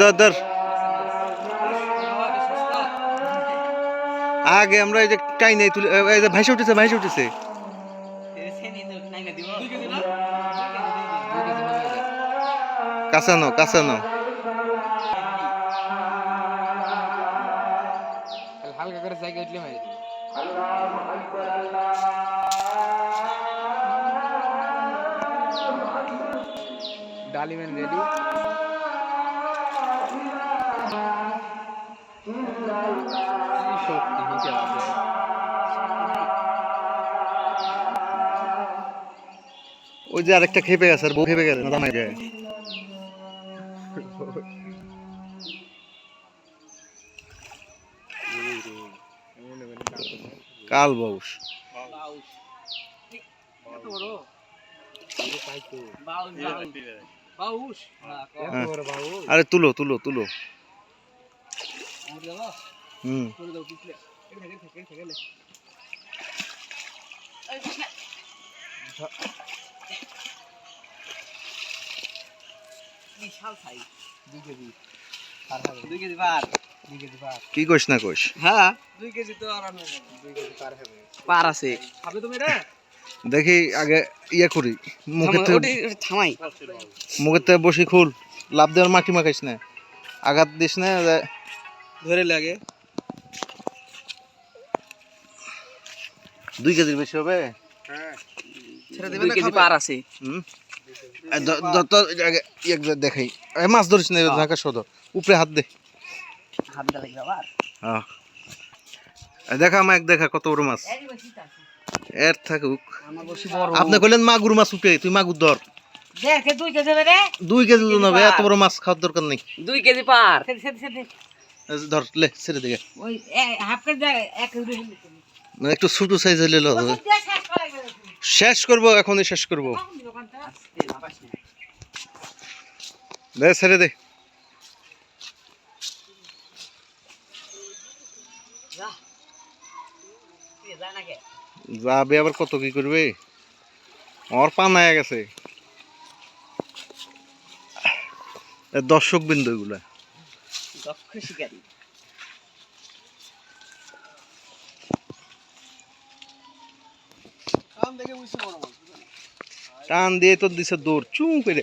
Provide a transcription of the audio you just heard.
ধর ধর আগে আমরা এই যে টাই নেই তুলে, এই যে ভাইসে উঠেছে ভাইসে উঠেছে। কাঁচানো কাঁচানো। হালকা করে জায়গা উঠলে মারি। ডালিমেন রেডি। ওই যে আরেকটা খেপে গেছে, আর বউ খেপে গেছে না যায় কাল বাউস। আরে তুলো তুলো তুলো। হুম। দুই কেজি। দুই কেজি পার। দুই কেজি পার। কি কইস না কইস? হ্যাঁ? দুই কেজি তো আরাম দুই কেজি পার হবে। পার আছে। খাবে তুমি রে দেখি আগে ইয়ে করি। মুখের থেকে থামাই। মুখের থেকে বসি খুল। লাভ দেওয়ার মাটি মাখাইস না। আঘাত দিস না ধরে লাগে দুই কেজির বেশি হবে? ছেড়ে দেবে না কেজি পার আছে। হুম? এই দ- দ- তো আগে ইয়ে করে দেখাই। মাছ ধরিস না ঢাকা সদ উপরে হাত দে। হাত দা হ্যাঁ। দেখা মাইক দেখা কত বড় মাছ। এর থাকুক। আমার বসি বড় আপনি কইলেন মাগুর মাছ উঠে তুই মাগুর ধর। দুই কেজি রে। ওজন হবে এত বড় মাছ খাওয়ার দরকার নেই। দুই কেজি পার। ধর লে ছেড়ে দিকে এক। মানে একটু ছোট সাইজ হলে। শেষ করা করব এখনই শেষ করব? দে, ছেড়ে দে? যাবে আবার কত কি করবে? আমার পানায় গেছে। দর্শক বিন্দু এগুলা। টান দিয়ে তো দিছে দৌড় চুঁ করে।